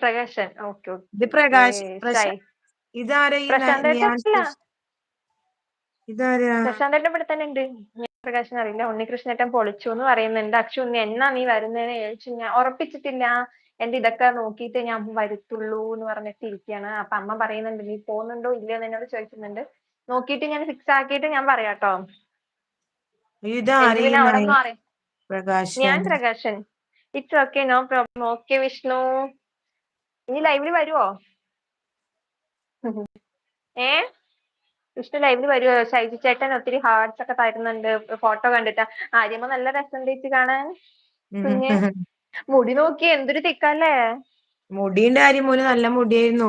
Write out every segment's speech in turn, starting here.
Prakashan. Okay ഇത് പ്രകാശ് ഇതാരാ പ്രശാന്തേട്ടൻ ഇവിടെ തന്നെ ഉണ്ട്. പ്രകാശൻ അറിയില്ല. ഉണ്ണികൃഷ്ണേട്ടൻ പൊളിച്ചു എന്ന് പറയുന്നുണ്ട്. അക്ഷു ഉണ്ണി എന്നാ നീ വരുന്നതിന് ചോദിച്ചു ഞാൻ ഉറപ്പിച്ചിട്ടില്ല. എന്റെ ഇതൊക്കെ നോക്കിയിട്ട് ഞാൻ വരുത്തുള്ളൂ എന്ന് പറഞ്ഞിട്ട് ഇരിക്കുകയാണ്. അപ്പൊ അമ്മ പറയുന്നുണ്ട് നീ പോകുന്നുണ്ടോ ഇല്ലയോ എന്ന് എന്നോട് ചോദിക്കുന്നുണ്ട്. നോക്കിയിട്ട് ഞാൻ ഫിക്സ് ആക്കിയിട്ട് ഞാൻ പറയാട്ടോ. ഞാൻ Prakashan. It's okay no problem okay Vishnu ഇനി ലൈവിൽ വരുവോ? ഏ? കൃഷ്ണ ലൈവിൽ വരുവോ? ഷൈജി ചേട്ടൻ ഒത്തിരി ഹാർട്സ് ഒക്കെ തരുന്നുണ്ട്. ഫോട്ടോ കണ്ടിട്ട്. ആര്യമ്മ നല്ല രസം ചേച്ചി കാണാൻ. കുഞ്ഞ്. മുടി നോക്കി എന്തൊരു തിക്കല്ലേ? മുടിയുടെ ആര്യമൂൽ നല്ല മുടിയായിരുന്നു.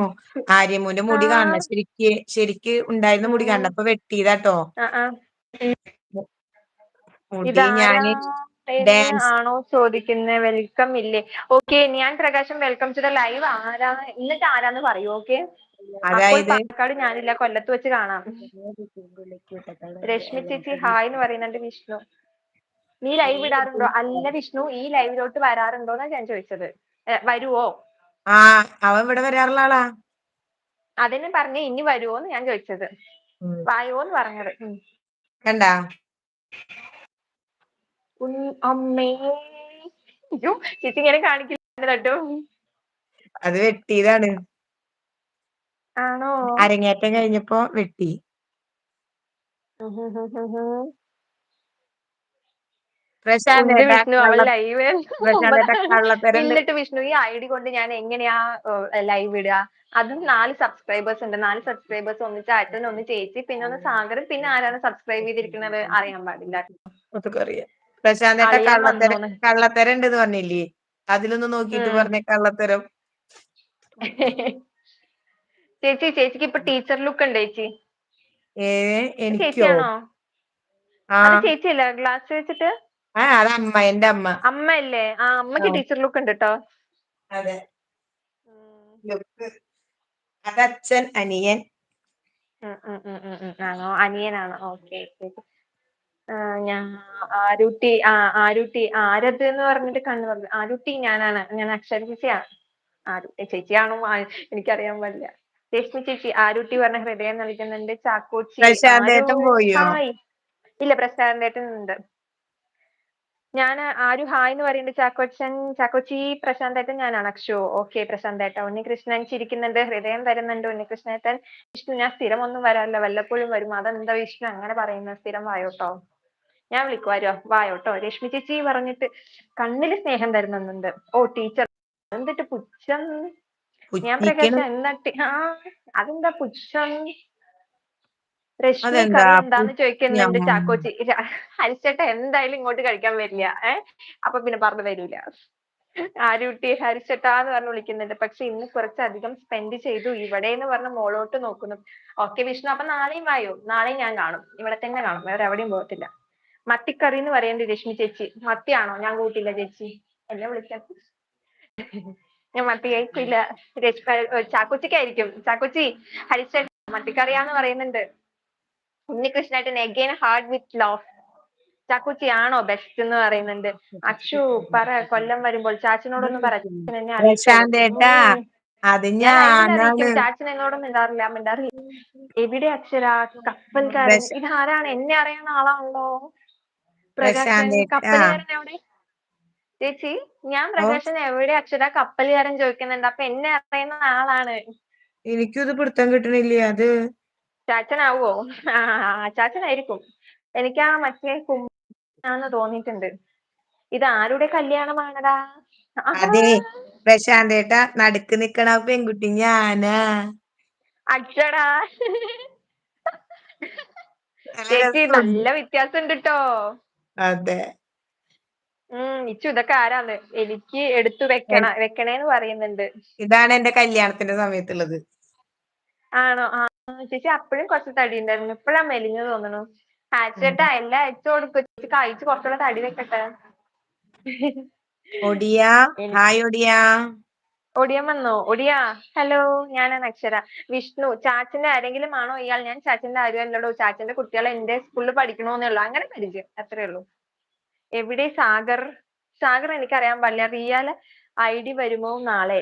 ആര്യമോന്റെ മുടി കാണണ. ശരിക്ക് ശരിക്ക് ഉണ്ടായിരുന്ന മുടി. കണ്ടപ്പോ വെട്ടിയതാട്ടോ. മുടി ഞാൻ ആണോ ചോദിക്കുന്നത് വെൽക്കം ഇല്ലേ? ഓക്കെ ഞാൻ പ്രകാശം വെൽക്കം ടു ദ ലൈവ്. ആരാ? എന്നിട്ട് ആരാന്ന് പറയൂ ഓക്കെ? പാലക്കാട് ഞാനില്ല കൊല്ലത്ത് വെച്ച് കാണാം. രശ്മി ചേച്ചി ഹായ് എന്ന് പറയുന്നുണ്ട് വിഷ്ണു. നീ ലൈവ് ഇടാറുണ്ടോ? അല്ല വിഷ്ണു ഈ ലൈവിലോട്ട് വരാറുണ്ടോ എന്നാ ഞാൻ ചോദിച്ചത്. വരുവോ? ആ അവൻ ഇവിടെ വരാറുള്ള ആളാ. അതിന് പറഞ്ഞ് ഇനി വരുവോന്ന് ഞാൻ ചോദിച്ചത്. വായോന്ന് പറഞ്ഞത്. കണ്ടാ? അമ്മേ. അയ്യോ ചേച്ചി ഇങ്ങനെ കാണിക്കില്ല കേട്ടോ അത് വെട്ടിയതാണ്. ആണോ? അരങ്ങേറ്റം കഴിഞ്ഞപ്പോ വെട്ടി. എന്നിട്ട് വിഷ്ണു ഈ ഐ ഡി കൊണ്ട് ഞാൻ എങ്ങനെയാ ലൈവ് ഇടുക? അതും നാല് സബ്സ്ക്രൈബേഴ്സ് ഉണ്ട്. നാല് സബ്സ്ക്രൈബേഴ്സ് ഒന്ന് ചാറ്റൻ ഒന്ന് ചേച്ചി പിന്നെ ഒന്ന് സാഗർ പിന്നെ ആരാണ് സബ്സ്ക്രൈബ് ചെയ്തിരിക്കുന്നത് അറിയാൻ പാടില്ല. അതൊക്കെ കള്ളത്തര കള്ളത്തര ഉണ്ടെന്ന് പറഞ്ഞില്ലേ? അതിലൊന്ന് നോക്കിട്ട്. പറഞ്ഞ കള്ളത്തരം. ചേച്ചി ചേച്ചിക്ക് ഇപ്പൊ ടീച്ചർ ലുക്ക് ഉണ്ട് ചേച്ചി? ഏ എനിക്കോ? ചേച്ചിയല്ല ഗ്ലാസ് വെച്ചിട്ട്? ആ അത് അമ്മ എന്റെ അമ്മ. അമ്മ അല്ലേ ആ. അമ്മയ്ക്ക് ടീച്ചർ ലുക്ക്. ഉണ്ട് കേട്ടോ അതെ look. അത് അനിയൻ അനിയനാണോ? ഓക്കെ. ആരൂട്ടി ആ ആരൂട്ടി ആരത് എന്ന് പറഞ്ഞിട്ട് കണ്ണു പറഞ്ഞു ആരൂട്ടി ഞാനാണ്. ഞാൻ അക്ഷര ചേച്ചിയാണ് ആരുട്ടി ചേച്ചിയാണോ? ആ, എനിക്കറിയാൻ പാടില്ല. രശ്മി ചേച്ചി ആരൂട്ടി പറഞ്ഞ ഹൃദയം നൽകുന്നുണ്ട്. ചാക്കോച്ചി പ്രശാന്തേട്ടൻ ആരു പോയോ? ഹായ്. ഇല്ല പ്രശാന്തേട്ടൻ ഉണ്ട്. ഞാൻ ആരു ഹായ് എന്ന് പറയുന്നുണ്ട് ചാക്കോച്ചൻ ചാക്കോച്ചി പ്രശാന്തേട്ടൻ ഞാനാണ്. അക്ഷു. ഓക്കെ പ്രശാന്തേട്ട ഉണ്ണികൃഷ്ണൻ ചിരിക്കുന്നുണ്ട്. ഹൃദയം തരുന്നുണ്ട് ഉണ്ണികൃഷ്ണേട്ടൻ വിഷ്ണു ഞാൻ സ്ഥിരം ഒന്നും വരാറില്ല. വല്ലപ്പോഴും വരും. അതെന്താ വിഷ്ണു? അങ്ങനെ പറയുന്നത് സ്ഥിരം വായോട്ടോ ഞാൻ വിളിക്കും വരുവോ വായോട്ടോ. രശ്മി ചേച്ചി പറഞ്ഞിട്ട് കണ്ണിൽ സ്നേഹം തരുന്നുണ്ട്. ഓ ടീച്ചർ എന്തിട്ട് പുച്ഛം? ഞാൻ പ്രകാശം എന്നിട്ട് ആ അതെന്താ പുച്ഛം? രശ്മി എന്താന്ന് ചോദിക്കുന്നുണ്ട് ചാക്കോച്ചി. ഹരിച്ചേട്ട എന്തായാലും ഇങ്ങോട്ട് കഴിക്കാൻ വരില്ല. ഏ അപ്പൊ പിന്നെ പറഞ്ഞു തരൂല ആരുട്ടി ഹരിച്ചേട്ടാന്ന് പറഞ്ഞു വിളിക്കുന്നുണ്ട്. പക്ഷെ ഇന്ന് കുറച്ചധികം സ്പെൻഡ് ചെയ്തു. ഇവിടെ എന്ന് പറഞ്ഞ് മോളോട്ട് നോക്കുന്നു. ഓക്കെ വിഷ്ണു അപ്പൊ നാളെയും വായോ? നാളെയും ഞാൻ കാണും. ഇവിടെ തന്നെ കാണും. വേറെ എവിടെയും പോകത്തില്ല. മത്തിക്കറി എന്ന് പറയുന്നുണ്ട് രശ്മി ചേച്ചി. മത്തിയാണോ? ഞാൻ കൂട്ടില്ല ചേച്ചി. എന്നെ വിളിക്കാൻ. ഞാൻ മത്തി കഴിക്കില്ല. രശ്മി ചാക്കുച്ചി ചാക്കോച്ചി ഹരിച്ചേട്ടൻ മത്തിക്കറിയാന്ന് പറയുന്നുണ്ട്. ഉണ്ണികൃഷ്ണേട്ടൻ again hard with laugh. Chakkuchi ആണോ ബെസ്റ്റ് എന്ന് പറയുന്നുണ്ട്. അക്ഷു പറ കൊല്ലം വരുമ്പോൾ ചാച്ചനോടൊന്നും പറ. ചാച്ചൻ എന്നോടൊന്നും മിണ്ടാറില്ല മിണ്ടാറില്ല. എവിടെ അക്ഷര? കപ്പൽക്കാരൻ. ഇത് ഇതാരാണ്? എന്നെ അറിയുന്ന ആളാണല്ലോ. പ്രകാശൻ പ്രശാന്തേട്ടാ കപ്പലുകാരൻ എവിടെ? ചേച്ചി ഞാൻ പ്രകാശൻ എവിടെ? അക്ഷര കപ്പലുകാരൻ ചോദിക്കുന്നുണ്ട്. അപ്പൊ എന്നെ അറിയുന്ന ആളാണ്. എനിക്കും ഇത് പിടുത്തം കിട്ടണില്ല അത്? ചാച്ചനാവോ? ആ ചാച്ചനായിരിക്കും. എനിക്ക് ആ മറ്റേ കുമ്പാന്ന് തോന്നിയിട്ടുണ്ട്. ഇത് ആരുടെ കല്യാണമാണടാ? ആഹാ. അതെ പ്രശാന്തേട്ടാ നടുക്ക് നിക്കണ ആ പെൺകുട്ടി ഞാനാ. അച്ചടാ നല്ല ചേച്ചി രസമുണ്ട്. നല്ല വ്യത്യാസം ഉണ്ട് ട്ടോ. അതെ. ഉം ഇച്ചു ഇതൊക്കെ ആരാന്ന്? എനിക്ക് എടുത്തു വെക്കണ വെക്കണേന്ന് പറയുന്നുണ്ട്. ഇതാണ് എന്റെ കല്യാണത്തിന്റെ സമയത്തുള്ളത്. ആണോ? ആ ചേച്ചി അപ്പഴും കുറച്ച് തടി ഉണ്ടായിരുന്നു. ഇപ്പഴാ മെലിഞ്ഞു തോന്നുന്നു ഹാച്ചേട്ടാ എല്ലാം അയച്ചു കൊടുക്കും. ചേച്ചി കഴിച്ച് കുറച്ചുകൂടെ തടി വെക്കട്ടെ? ഒടിയ. എനിക്ക് ഹായ് ഒടിയ. ഒടിയൻ വന്നോ? ഒടിയ. ഹലോ ഞാനാണ് അക്ഷര. വിഷ്ണു ചാച്ചന്റെ ആരെങ്കിലും ആണോ ഇയാൾ? ഞാൻ ചാച്ചന്റെ ആരും അല്ലടോ ചാച്ചന്റെ കുട്ടികൾ എന്റെ സ്കൂളിൽ പഠിക്കണോന്നേ ഉള്ളൂ അങ്ങനെ പരിചയം. അത്രേ ഉള്ളൂ എവിടെ സാഗർ? സാഗർ എനിക്കറിയാൻ പാടില്ല റിയാൽ ഐ ഡി വരുമോ നാളെ?